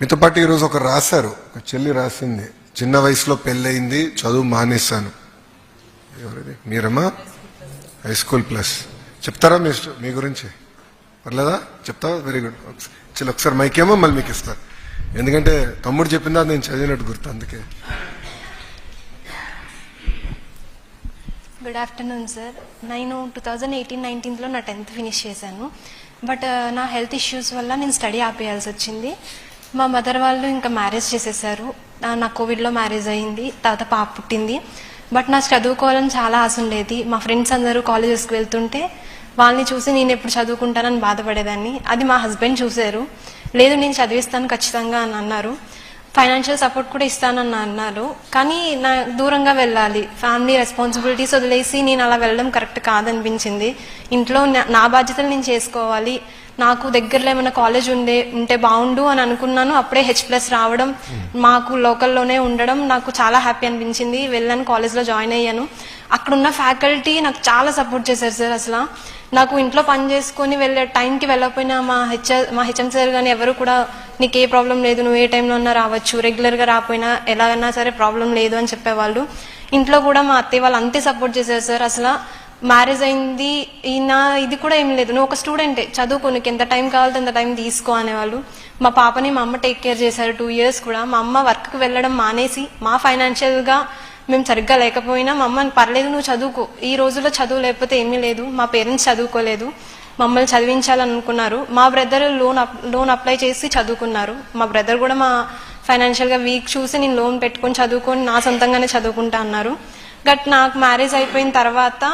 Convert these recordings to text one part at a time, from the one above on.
మీతో పాటు ఈరోజు ఒక రాశారు ఒక చెల్లి రాసింది. చిన్న వయసులో పెళ్ళయింది చదువు మానేశాను. ఎవరిది? మీరమ్మా? హై స్కూల్ ప్లస్ చెప్తారా మీ మీ గురించి? పర్లేదా? చెప్తావా? వెరీ గుడ్ చిన్న ఒకసారి మైకేమో మళ్ళీ మీకు ఇస్తారు ఎందుకంటే తమ్ముడు చెప్పిందా నేను చదివినట్టు గుర్తు అందుకే. గుడ్ ఆఫ్టర్నూన్ సార్ నేను టూ థౌజండ్ ఎయిటీన్ నైన్టీన్లో నా టెన్త్ ఫినిష్ చేశాను. బట్ uh, నా హెల్త్ ఇష్యూస్ వల్ల నేను స్టడీ ఆపేయాల్సి వచ్చింది. మా మదర్ వాళ్ళు ఇంకా మ్యారేజ్ చేసేసారు. నా- కోవిడ్లో మ్యారేజ్ అయింది. తర్వాత పాప పుట్టింది. బట్ నాకు చదువుకోవాలని చాలా ఆశ ఉండేది. మా ఫ్రెండ్స్ అందరూ కాలేజెస్కి వెళ్తుంటే వాళ్ళని చూసి నేను ఎప్పుడు చదువుకుంటానని బాధపడేదాన్ని. అది మా హస్బెండ్ చూశారు. లేదు నేను చదివిస్తాను ఖచ్చితంగా అని అన్నారు. ఫైనాన్షియల్ సపోర్ట్ కూడా ఇస్తానని అన్నారు. కానీ నా దూరంగా వెళ్ళాలి. ఫ్యామిలీ రెస్పాన్సిబిలిటీస్ వదిలేసి నేను అలా వెళ్ళడం కరెక్ట్ కాదనిపించింది. ఇంట్లో నా- బాధ్యతలు నేను చేసుకోవాలి. నాకు దగ్గరలో ఏమైనా కాలేజ్ ఉండే ఉంటే బాగుండు అని అనుకున్నాను. అప్పుడే హెచ్ ప్లస్ రావడం మాకు లోకల్లోనే ఉండడం నాకు చాలా హ్యాపీ అనిపించింది. వెళ్ళాను కాలేజ్లో జాయిన్ అయ్యాను. అక్కడ ఉన్న ఫ్యాకల్టీ నాకు చాలా సపోర్ట్ చేశారు సార్ అసలు. నాకు ఇంట్లో పని చేసుకొని వెళ్ళే టైంకి వెళ్ళకపోయినా మా హెచ్ మా హెచ్ఎం సార్ కానీ ఎవరు కూడా నీకు ఏ ప్రాబ్లం లేదు నువ్వు ఏ టైంలో ఉన్నా రావచ్చు. రెగ్యులర్గా రాకపోయినా ఎలాగైనా సరే ప్రాబ్లం లేదు అని చెప్పేవాళ్ళు. ఇంట్లో కూడా మా అత్తయ్య వాళ్ళు అంతే సపోర్ట్ చేశారు సార్. అసలు మ్యారేజ్ అయింది నా ఇది కూడా ఏం లేదు. నువ్వు ఒక స్టూడెంటే చదువుకో నీకు ఎంత టైం కావాలంటే అంత టైం తీసుకో అనేవాళ్ళు. మా పాపని మా అమ్మ టేక్ కేర్ చేశారు టూ ఇయర్స్ కూడా. మా అమ్మ వర్క్కి వెళ్ళడం మానేసి మా ఫైనాన్షియల్గా మేము సరిగ్గా లేకపోయినా మా అమ్మ పర్లేదు నువ్వు చదువుకో. ఈ రోజుల్లో చదువు లేకపోతే ఏమీ లేదు. మా పేరెంట్స్ చదువుకోలేదు. మమ్మల్ని చదివించాలనుకున్నారు. మా బ్రదర్ లోన్ లోన్ అప్లై చేసి చదువుకున్నారు. మా బ్రదర్ కూడా మా ఫైనాన్షియల్గా వీక్ చూసి నేను లోన్ పెట్టుకొని చదువుకొని నా సొంతంగానే చదువుకుంటా అన్నారు. బట్ నాకు మ్యారేజ్ అయిపోయిన తర్వాత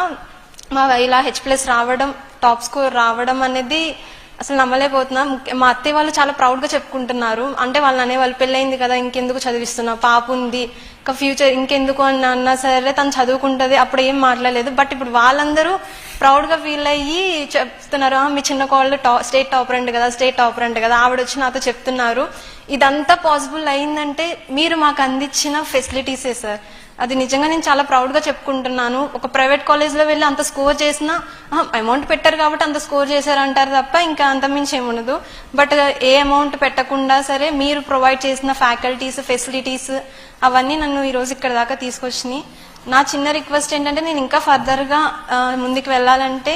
మా ఇలా హెచ్ ప్లస్ రావడం టాప్ స్కోర్ రావడం అనేది అసలు నమ్మలేకపోతున్నా. మా అత్తయ్య వాళ్ళు చాలా ప్రౌడ్గా చెప్పుకుంటున్నారు. అంటే వాళ్ళు అనే వాళ్ళు పెళ్ళైంది కదా ఇంకెందుకు చదివిస్తున్నా? పాప ఉంది. ఇంకా ఫ్యూచర్ ఇంకెందుకు అని అన్నా సరే తను చదువుకుంటది అప్పుడు ఏం మాట్లాడలేదు. బట్ ఇప్పుడు వాళ్ళందరూ ప్రౌడ్గా ఫీల్ అయ్యి చెప్తున్నారు మీ చిన్న కోళ్ళు టా స్టేట్ టాపర్ అంట కదా స్టేట్ టాపర్ అంట కదా ఆవిడ వచ్చి నాతో చెప్తున్నారు. ఇదంతా పాసిబుల్ అయిందంటే మీరు మాకు అందించిన ఫెసిలిటీసే సార్. అది నిజంగా నేను చాలా ప్రౌడ్గా చెప్పుకుంటున్నాను. ఒక ప్రైవేట్ కాలేజ్లో వెళ్ళి అంత స్కోర్ చేసినా అమౌంట్ పెట్టారు కాబట్టి అంత స్కోర్ చేశారంటారు తప్ప ఇంకా అంత మించి ఏముండదు బట్ ఏ అమౌంట్ పెట్టకుండా సరే మీరు ప్రొవైడ్ చేసిన ఫ్యాకల్టీస్ ఫెసిలిటీస్ అవన్నీ నన్ను ఈ రోజు ఇక్కడ దాకా తీసుకొచ్చినాయి. నా చిన్న రిక్వెస్ట్ ఏంటంటే నేను ఇంకా ఫర్దర్గా ముందుకు వెళ్ళాలంటే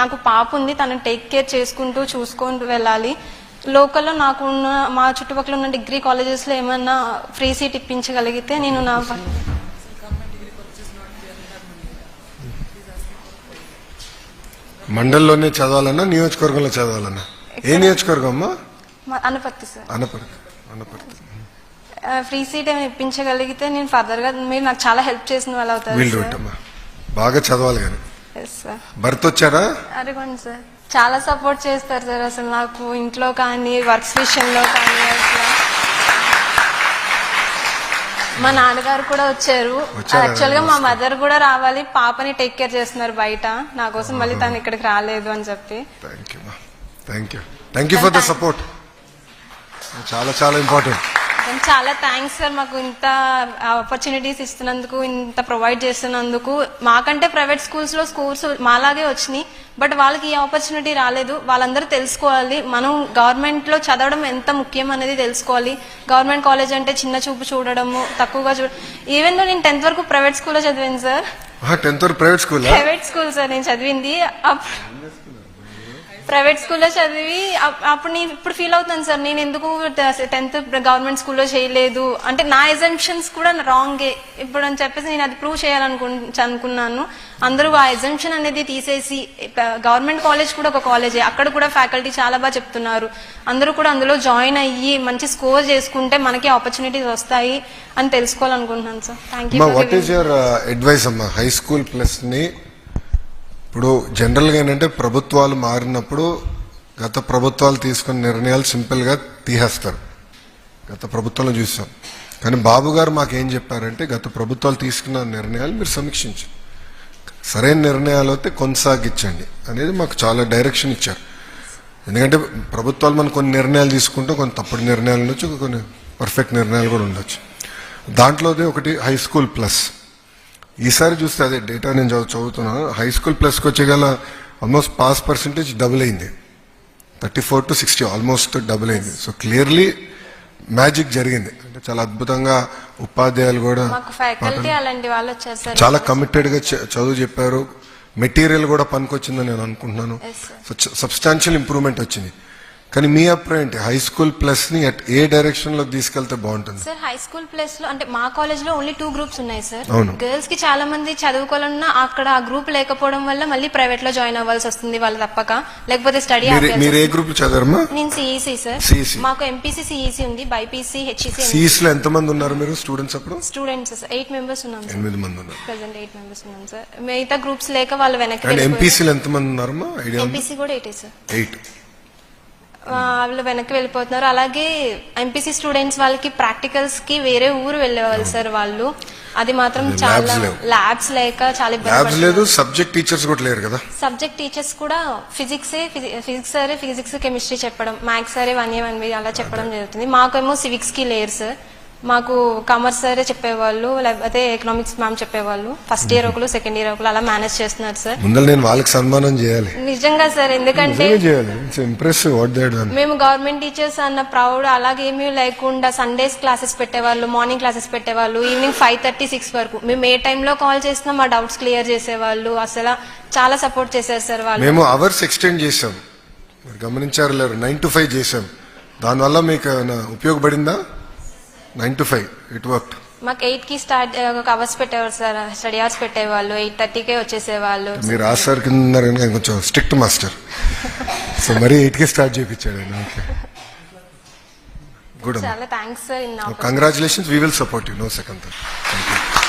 నాకు పాప ఉంది తను టేక్ కేర్ చేసుకుంటూ చూసుకుంటూ వెళ్ళాలి. లోకల్లో నాకు ఉన్న మా చుట్టుపక్కల ఉన్న డిగ్రీ కాలేజెస్లో ఏమన్నా ఫ్రీ సీట్ ఇప్పించగలిగితే నేను నా మండలంలోనే చదవాలన్నా నియోజకవర్గంలో చదవాలన్నా? ఏ నియోజకవర్గం అమ్మా? మా Anaparthi sir. Anaparthi Anaparthi. Free seat ఏమైనా ఇప్పించగలిగితే నేను ఫర్దర్గా మీరు నాకు చాలా హెల్ప్ చేసిన వాళ్ళు అవుతారు అమ్మా బాగా చదవాలి కానీ. సార్. భర్త వచ్చారా అడగండి సార్. చాలా సపోర్ట్ చేస్తారు సార్ అసలు నాకు ఇంట్లో కానీ వర్క్స్ విషయంలో కానీ అసలు మా నాన్నగారు కూడా వచ్చారు? యాక్చువల్గా మా మదర్ కూడా రావాలి. పాపని టేక్ కేర్ చేస్తున్నారు బయట. నా కోసం మళ్ళీ తను ఇక్కడికి రాలేదు అని చెప్పి. Thank you thank you for the support చాలా చాలా ఇంపార్టెంట్ చాలా థ్యాంక్స్ సార్ మాకు ఇంత ఆపర్చునిటీస్ ఇస్తున్నందుకు ఇంత ప్రొవైడ్ చేస్తున్నందుకు. మాకంటే ప్రైవేట్ స్కూల్స్లో స్కూల్స్ మాలాగే వచ్చినాయి. బట్ వాళ్ళకి ఈ ఆపర్చునిటీ రాలేదు. వాళ్ళందరూ తెలుసుకోవాలి. మనం గవర్నమెంట్లో చదవడం ఎంత ముఖ్యం అనేది తెలుసుకోవాలి. గవర్నమెంట్ కాలేజ్ అంటే చిన్న చూపు చూడడము తక్కువగా చూడ ఈవెన్ దో నేను టెన్త్ వరకు ప్రైవేట్ స్కూల్లో చదివాను సార్ టెన్త్ వరకు private school private school sir నేను చదివింది. ప్రైవేట్ స్కూల్లో చదివి అప్- అప్పుడు నేను ఇప్పుడు ఫీల్ అవుతాను సార్ నేను ఎందుకు టెన్త్ గవర్నమెంట్ స్కూల్లో చేయలేదు? అంటే నా ఎజంప్షన్స్ కూడా రాంగే. ఇప్పుడు అని చెప్పేసి నేను అది ప్రూవ్ చేయాలనుకు అనుకున్నాను అందరూ ఆ ఎజంప్షన్ అనేది తీసేసి గవర్నమెంట్ కాలేజ్ కూడా ఒక కాలేజే. అక్కడ కూడా ఫ్యాకల్టీ చాలా బాగా చెప్తున్నారు. అందరూ కూడా అందులో జాయిన్ అయ్యి మంచి స్కోర్ చేసుకుంటే మనకి ఆపర్చునిటీస్ వస్తాయి అని తెలుసుకోవాలనుకుంటున్నాను సార్. థ్యాంక్ అమ్మా what you is your advice అమ్మా? హై స్కూల్ ప్లస్ని ఇప్పుడు జనరల్గా ఏంటంటే ప్రభుత్వాలు మారినప్పుడు గత ప్రభుత్వాలు తీసుకున్న నిర్ణయాలు సింపుల్గా తీసేస్తారు. గత ప్రభుత్వంలో చూసాం. కానీ బాబు గారు మాకేం చెప్పారంటే గత ప్రభుత్వాలు తీసుకున్న నిర్ణయాలు మీరు సమీక్షించండి సరైన నిర్ణయాలు అయితే కొనసాగించండి అనేది మాకు చాలా డైరెక్షన్ ఇచ్చారు. ఎందుకంటే ప్రభుత్వాలు మనం కొన్ని నిర్ణయాలు తీసుకుంటాం కొన్ని తప్పుడు నిర్ణయాలు ఉండొచ్చు కొన్ని పర్ఫెక్ట్ నిర్ణయాలు కూడా ఉండొచ్చు. దాంట్లోదే ఒకటి హై స్కూల్ ప్లస్. ఈసారి చూస్తే అదే డేటా నేను చదువు చదువుతున్నాను హై స్కూల్ ప్లస్కి వచ్చే గల ఆల్మోస్ట్ పాస్ పర్సంటేజ్ డబుల్ అయింది. Thirty four to sixty almost double అయింది. సో క్లియర్లీ మ్యాజిక్ జరిగింది. అంటే చాలా అద్భుతంగా ఉపాధ్యాయులు కూడా చాలా కమిటెడ్గా చ- చదువు చెప్పారు. మెటీరియల్ కూడా పనికొచ్చిందని నేను అనుకుంటున్నాను. సో సబ్స్టాన్షియల్ ఇంప్రూవ్మెంట్ వచ్చింది. కానీ మీ అభిప్రాయం ఏంటి హై స్కూల్ ప్లస్ని ఏ డైరెక్షన్లో తీసుకెళ్తే బాగుంటుంది? సార్ హై స్కూల్ ప్లేస్లో అంటే మా కాలేజ్లో ఓన్లీ టూ గ్రూప్స్ ఉన్నాయి సార్ అవును. గర్ల్స్కి చాలా మంది చదువుకోవాలన్నా అక్కడ ఆ గ్రూప్ లేకపోవడం వల్ల మళ్ళీ ప్రైవేట్లో జాయిన్ అవ్వాల్సి వస్తుంది వాళ్ళు తప్పక. లేకపోతే స్టడీ మీరు మీరు ఏ గ్రూప్ చదివారమ్మా? నేను సిఈసి సార్ CEC. మాకు ఎంపీసీ సిఈసి ఉంది బైపీసీ హెచ్ఈసి సిఈస్లో ఎంత మంది ఉన్నారు మీరు స్టూడెంట్స్ అప్పుడు? స్టూడెంట్స్ ఎయిట్ మెంబర్స్ ఉన్నాం సార్ ఎనిమిది మంది ఉన్నారు. ప్రెసెంట్ ఎయిట్ మెంబర్స్ ఉన్నాం సార్ మిగతా గ్రూప్స్ లేక వాళ్ళు వెనక్కి అండ్ వెళ్ళిపోయారు. ఎంపీసీలు ఎంత మంది ఉన్నారమ్మా? ఐడియా ఉంది? ఎంపీసీ కూడా ఎయిటే సార్ ఎయిట్ వాళ్ళు వెనక్కి వెళ్ళిపోతున్నారు. అలాగే ఎంపీసీ స్టూడెంట్స్ వాళ్ళకి ప్రాక్టికల్స్కి వేరే ఊరు వెళ్ళేవాళ్ళు సార్ వాళ్ళు. అది మాత్రం చాలా. ల్యాబ్స్ లేక చాలా ల్యాబ్స్ లేదు సబ్జెక్ట్ టీచర్స్ కూడా లేరు కదా. సబ్జెక్ట్ టీచర్స్ కూడా ఫిజిక్స్ ఫిజిక్స్ సరే ఫిజిక్స్ కెమిస్ట్రీ చెప్పడం మ్యాథ్స్ సరే వన్ ఏ వన్ బి అలా చెప్పడం జరుగుతుంది. మాకేమో సివిక్స్కి లేరు సార్. మాకు కామర్స్ సరే చెప్పేవాళ్ళు లేకపోతే ఎకనామిక్స్ మ్యామ్ చెప్పేవాళ్ళు. ఫస్ట్ ఇయర్ ఒకరు సెకండ్ ఇయర్ ఒకరు అలా మేనేజ్ చేస్తున్నారు సార్ ముందర నేను వాళ్ళకి సన్మానం చేయాలి. నిజంగా సార్ ఎందుకంటే నిజంగా చేయాలి. It's impressive what they done మేము గవర్నమెంట్ టీచర్స్ అన్న ప్రౌడ్ అలాగేమీ లేకుండా సండేస్ క్లాసెస్ పెట్టేవాళ్ళు మార్నింగ్ క్లాసెస్ పెట్టేవాళ్ళు ఈవినింగ్ ఫైవ్ థర్టీ సిక్స్ వరకు. మేము ఏ టైంలో కాల్ చేసినా మా డౌట్స్ క్లియర్ చేసేవాళ్ళు అసలు చాలా సపోర్ట్ చేశారు సార్ వాళ్ళు. మేము అవర్స్ ఎక్స్టెండ్ చేసాం మీరు గమనించారు లేరు నైన్ టు ఫైవ్ చేసాం దానివల్ల మీకు ఏమైనా ఉపయోగపడిందా? Nine to five it work మాకు ఎయిట్కి స్టార్ట్ ఒక అవర్స్ పెట్టేవారు సార్ స్టడీ అవర్స్ పెట్టేవాళ్ళు ఎయిట్ థర్టీకే వచ్చేసేవాళ్ళు. మీరు ఆ సార్ కింద కొంచెం స్ట్రిక్ట్ మాస్టర్. సో మరీ ఎయిట్కి స్టార్ట్ చేయించాడు ఆయన ఓకే. గుడ్ చాలా thanks sir congratulations we will support you no second thank you